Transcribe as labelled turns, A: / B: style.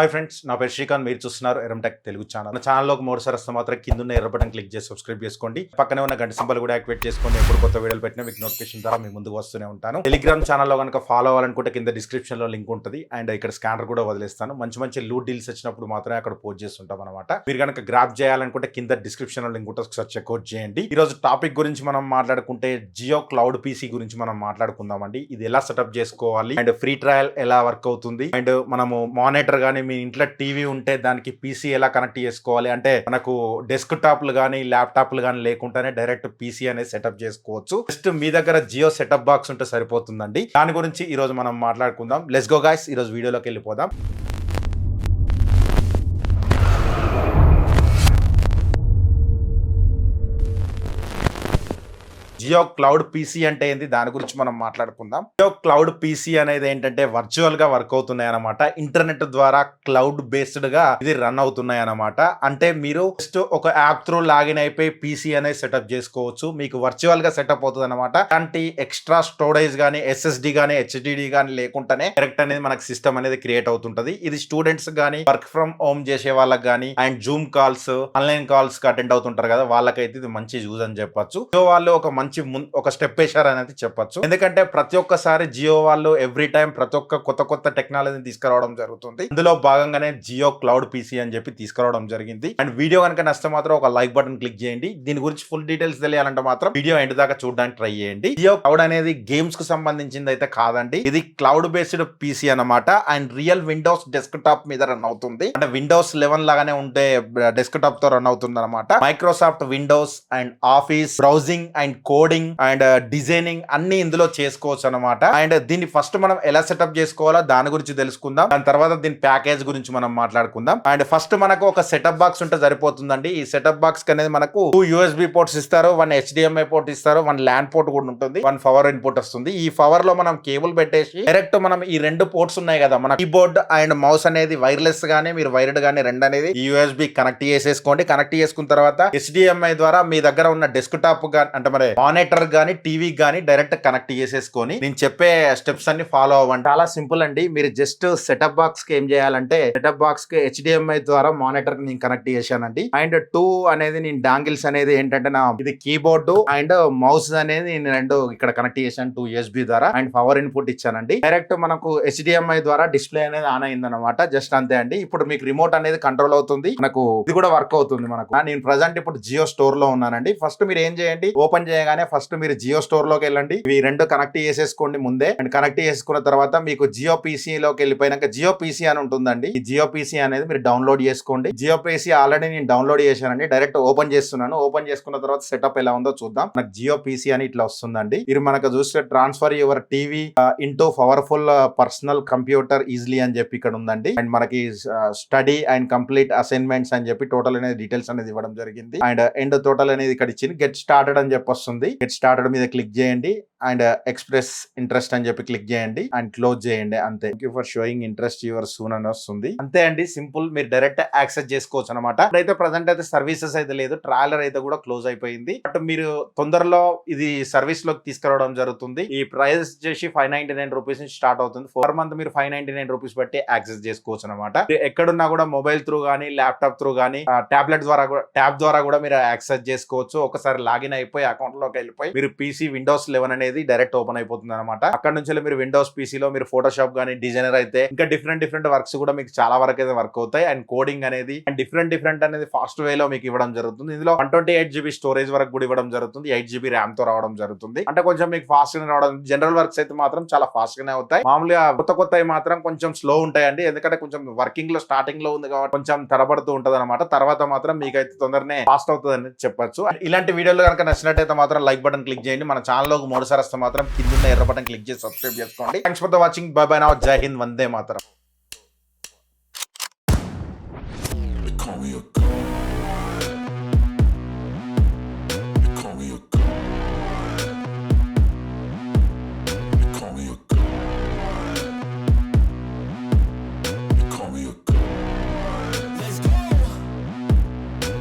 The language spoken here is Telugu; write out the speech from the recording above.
A: హాయ్ ఫ్రెండ్స్ నా పేరు శ్రీకాంత్. మీరు చూస్తున్నారు ఎరంటెక్ తెలుగు ఛానల్ నా ఛానల్లోకి మూడుసారి వస్తే మాత్రం కింద ఉన్న ఎర్ర బటన్ క్లిక్ చేసి సబ్స్క్రైబ్ చేసుకోండి. పక్కనే ఉన్న గంట సింబల్ కూడా యాక్టివేట్ చేసుకోండి. ఎప్పుడు కొత్త వీడియోలు పెట్టినా మీకు నోటిఫికేషన్ ద్వారా మీ ముందుకు వస్తూనే ఉంటాను. టెలిగ్రామ్ ఛానల్లో కనుక ఫాలో అవ్వాలనుకుంటే కింద డిస్క్రిప్షన్లో లింక్ ఉంటుంది. అండ్ ఇక్కడ స్కానర్ కూడా వదిలేస్తాను. మంచి మంచి లూట్ డీల్స్ వచ్చినప్పుడు మాత్రమే అక్కడ పోస్ట్ చేస్తుంటాం అనమాట మీరు కనుక గ్రాప్ చేయాలనుకుంటే కింద డిస్క్రిప్షన్లో లింక్ ఉంటుంది. ఒకసారి చెక్అవుట్ చేయండి. ఈ రోజు టాపిక్ గురించి మనం మాట్లాడుకుంటే జియో క్లౌడ్ పీసీ గురించి మనం మాట్లాడుకుందామండి. ఇది ఎలా సెటప్ చేసుకోవాలి? అండ్ ఫ్రీ ట్రయల్ ఎలా వర్క్ అవుతుంది? అండ్ మనము మానిటర్ కానీ మీ ఇంట్లో టీవీ ఉంటే దానికి పీసీ ఎలా కనెక్ట్ చేసుకోవాలి? అంటే మనకు డెస్క్ టాప్లు కానీ ల్యాప్టాప్లు కానీ లేకుండానే డైరెక్ట్ పీసీ అనేది సెటప్ చేసుకోవచ్చు. జస్ట్ మీ దగ్గర జియో సెటప్ బాక్స్ ఉంటే సరిపోతుందండి. దాని గురించి ఈరోజు మనం మాట్లాడుకుందాం. లెస్ గో గాయస్ ఈ రోజు వీడియోలోకి వెళ్ళిపోదాం. జియో క్లౌడ్ పీసీ అంటే ఏంది? దాని గురించి మనం మాట్లాడుకుందాం. జియో క్లౌడ్ పీసీ అనేది ఏంటంటే వర్చువల్గా వర్క్ అవుతున్నాయి అనమాట ఇంటర్నెట్ ద్వారా క్లౌడ్ బేస్డ్గా ఇది రన్ అవుతున్నాయి అనమాట అంటే మీరు జస్ట్ ఒక యాప్ త్రూ లాగిన్ అయిపోయి పీసీ అనేది సెటప్ చేసుకోవచ్చు. మీకు వర్చువల్గా సెటప్ అవుతుంది అనమాట అలాంటి ఎక్స్ట్రా స్టోరేజ్ గానీ ఎస్ఎస్డి గానీ హెచ్డిడి గానీ లేకుండానే డైరెక్ట్ అనేది మనకి సిస్టమ్ అనేది క్రియేట్ అవుతుంటది. ఇది స్టూడెంట్స్ గానీ వర్క్ ఫ్రమ్ హోమ్ చేసే వాళ్ళకి గానీ and Zoom calls online calls attend అవుతుంటారు కదా వాళ్ళకైతే ఇది మంచి యూజ్ అని చెప్పచ్చు. సో వాళ్ళు ఒక మంచి ముం- ఒక స్టెప్ వేశారు అనేది చెప్పొచ్చు. ఎందుకంటే ప్రతి ఒక్కసారి జియో వాళ్ళు ఎవ్రీ టైం ప్రతి ఒక్క కొత్త కొత్త టెక్నాలజీని తీసుకురావడం జరుగుతుంది. ఇందులో భాగంగానే జియో క్లౌడ్ పీసీ అని చెప్పి తీసుకురావడం జరిగింది. అండ్ వీడియో కనుక నచ్చితే మాత్రం ఒక లైక్ బటన్ క్లిక్ చేయండి. దీని గురించి ఫుల్ డీటెయిల్స్ తెలియాలంటే మాత్రం వీడియో ఎండ్ దాకా చూడడానికి ట్రై చేయండి. జియో క్లౌడ్ అనేది గేమ్స్కు సంబంధించింది అయితే కాదండి. ఇది క్లౌడ్ బేస్డ్ పీసీ అన్నమాట. And real Windows desktop మీద రన్ అవుతుంది. అంటే విండోస్ లెవెన్ లాగానే ఉంటే డెస్క్ టాప్తో రన్ అవుతుంది అనమాట Microsoft Windows and office browsing and coding and designing అన్ని ఇందులో చేసుకోవచ్చు అనమాట అండ్ దీన్ని ఫస్ట్ మనం ఎలా సెటప్ చేసుకోవాలో దాని గురించి తెలుసుకుందాం. దాని తర్వాత దీని ప్యాకేజ్ గురించి మనం మాట్లాడుకుందాం. అండ్ ఫస్ట్ మనకు ఒక సెటప్ బాక్స్ ఉంటే సరిపోతుందండి. ఈ సెటప్ బాక్స్ అనేది మనకు టూ యూఎస్బి పోర్ట్స్ ఇస్తారు వన్ హెచ్డిఎంఐ పోర్ట్ ఇస్తారు వన్ ల్యాండ్ పోర్ట్ కూడా ఉంటుంది వన్ పవర్ ఇన్పుట్ వస్తుంది. ఈ పవర్లో మనం కేబుల్ పెట్టేసి డైరెక్ట్ మనం ఈ రెండు పోర్ట్స్ ఉన్నాయి కదా మన కీబోర్డ్ అండ్ మౌస్ అనేది వైర్లెస్ గానీ మీరు వైర్డ్ గానీ రెండు అనేది యూఎస్బి కనెక్ట్ చేసేసుకోండి. కనెక్ట్ చేసుకున్న తర్వాత హెచ్డిఎంఐ ద్వారా మీ దగ్గర ఉన్న డెస్క్ టాప్ అంటే మరి మానిటర్ కానీ టీవీ గానీ డైరెక్ట్ కనెక్ట్ చేసేసుకొని నేను చెప్పే స్టెప్స్ అన్ని ఫాలో అవ్వండి. చాలా సింపుల్ అండి. మీరు జస్ట్ సెటప్ బాక్స్కి ఏం చేయాలంటే సెటప్ బాక్స్కి హెచ్డిఎంఐ ద్వారా మానిటర్కి నేను కనెక్ట్ చేశానండి. అండ్ టూ అనేది నేను డాంగిల్స్ అనేది ఏంటంటే నా ఇది కీబోర్డ్ అండ్ మౌస్ అనేది నేను రెండు ఇక్కడ కనెక్ట్ చేశాను టూ యూఎస్బి ద్వారా అండ్ పవర్ ఇన్పుట్ ఇచ్చానండి. డైరెక్ట్ మనకు హెచ్డిఎంఐ ద్వారా డిస్ప్లే అనేది ఆన్ అయింది అనమాట జస్ట్ అంతే అండి. ఇప్పుడు మీకు రిమోట్ అనేది కంట్రోల్ అవుతుంది. మనకు ఇది కూడా వర్క్ అవుతుంది మనకు. నేను ప్రజెంట్ ఇప్పుడు జియో స్టోర్లో ఉన్నానండి. ఫస్ట్ మీరు ఏం చేయండి? ఓపెన్ చేయగానే ఫస్ట్ మీరు జియో స్టోర్లోకి వెళ్ళండి. ఇవి రెండు కనెక్ట్ చేసేసుకోండి ముందే. అండ్ కనెక్ట్ చేసుకున్న తర్వాత మీకు జియో పీసీ లోకి వెళ్ళిపోయినాక జియో పీసీ అని ఉంటుందండి. ఈ జియో పీసీ అనేది మీరు డౌన్లోడ్ చేసుకోండి. జియో పీసీ ఆల్రెడీ నేను డౌన్లోడ్ చేశానండి. డైరెక్ట్ ఓపెన్ చేస్తున్నాను. ఓపెన్ చేసుకున్న తర్వాత సెటప్ ఎలా ఉందో చూద్దాం. మనకు జియో పీసీ అని ఇట్లా వస్తుందండి. ఇది మనకు చూస్తే transfer your TV into powerful personal computer easily అని చెప్పి ఇక్కడ ఉందండి. అండ్ మనకి స్టడీ అండ్ కంప్లీట్ అసైన్మెంట్స్ అని చెప్పి టోటల్ అనేది డీటెయిల్స్ అనేది ఇవ్వడం జరిగింది. అండ్ ఎండ్ టోటల్ అనేది ఇక్కడ ఇచ్చింది. గెట్ స్టార్టెడ్ అని చెప్పి వస్తుంది. గెట్ స్టార్టెడ్ మీద క్లిక్ చేయండి అండ్ ఎక్స్ప్రెస్ ఇంట్రెస్ట్ అని చెప్పి క్లిక్ చేయండి అండ్ క్లోజ్ చేయండి అంతే. Thank you for showing interest your soon అని వస్తుంది. అంతే అండి. సింపుల్ మీరు డైరెక్ట్ యాక్సెస్ చేసుకోవచ్చు అనమాట అయితే ప్రజెంట్ అయితే సర్వీసెస్ అయితే లేదు. ట్రాలర్ అయితే కూడా క్లోజ్ అయిపోయింది. బట్ మీరు తొందరలో ఇది సర్వీస్లోకి తీసుకురావడం జరుగుతుంది. ఈ ప్రైస్ చేసి ఫైవ్ నైన్టీ నైన్ రూపీస్ నుంచి స్టార్ట్ అవుతుంది. ఫోర్ మంత్ మీరు ఫైవ్ నైన్టీ నైన్ రూపీస్ బట్టి యాక్సెస్ చేసుకోవచ్చు అనమాట ఎక్కడున్నా కూడా మొబైల్ త్రూ కానీ ల్యాప్టాప్ త్రూ కానీ టాబ్లెట్ ద్వారా కూడా ట్యాబ్ ద్వారా కూడా మీరు యాక్సెస్ చేసుకోవచ్చు. ఒకసారి లాగిన్ అయిపోయి అకౌంట్లోకి వెళ్ళిపోయి మీరు పీసీ విండోస్ లెవెన్ అనేది డైరెక్ట్ ఓపెన్ అయిపోతుంది అనమాట అక్కడ నుంచి మీరు విండోస్ పీసీలో మీరు ఫోటోషాప్ కానీ డిజైనర్ అయితే ఇంకా డిఫరెంట్ డిఫరెంట్ వర్క్స్ కూడా మీకు చాలా వరకు అయితే వర్క్ అవుతాయి. అండ్ కోడింగ్ అనేది అండ్ డిఫరెంట్ డిఫరెంట్ అనేది ఫాస్ట్ వేలో మీకు ఇవ్వడం జరుగుతుంది. ఇందులో one twenty eight GB storage వరకు కూడా ఇవ్వడం జరుగుతుంది. ఎయిట్ జీబీ ర్యామ్తో రావడం జరుగుతుంది. అంటే కొంచెం మీకు ఫాస్ట్గా రావడం జనరల్ వర్క్స్ అయితే మాత్రం చాలా ఫాస్ట్ గానే అవుతాయి. మామూలుగా కొత్త కొత్త మాత్రం కొంచెం స్లో ఉంటాయండి. ఎందుకంటే కొంచెం వర్కింగ్లో స్టార్టింగ్లో ఉంది కాబట్టి కొంచెం తడబడుతూ ఉంటది తర్వాత మాత్రం మీకైతే తొందరనే ఫాస్ట్ అవుతుంది చెప్పొచ్చు. ఇలాంటి వీడియోలు కనుక నచ్చినట్టయితే మాత్రం లైక్ బటన్ క్లిక్ చేయండి. మన ఛానల్లోకి మూడుసారి వస్తే మాత్రం కింద ఎర్ర బటన్ క్లిక్ చేసి సబ్స్క్రైబ్ చేసుకోండి. Thanks for the watching bye bye నా జై హింద్ వందే మాత్రం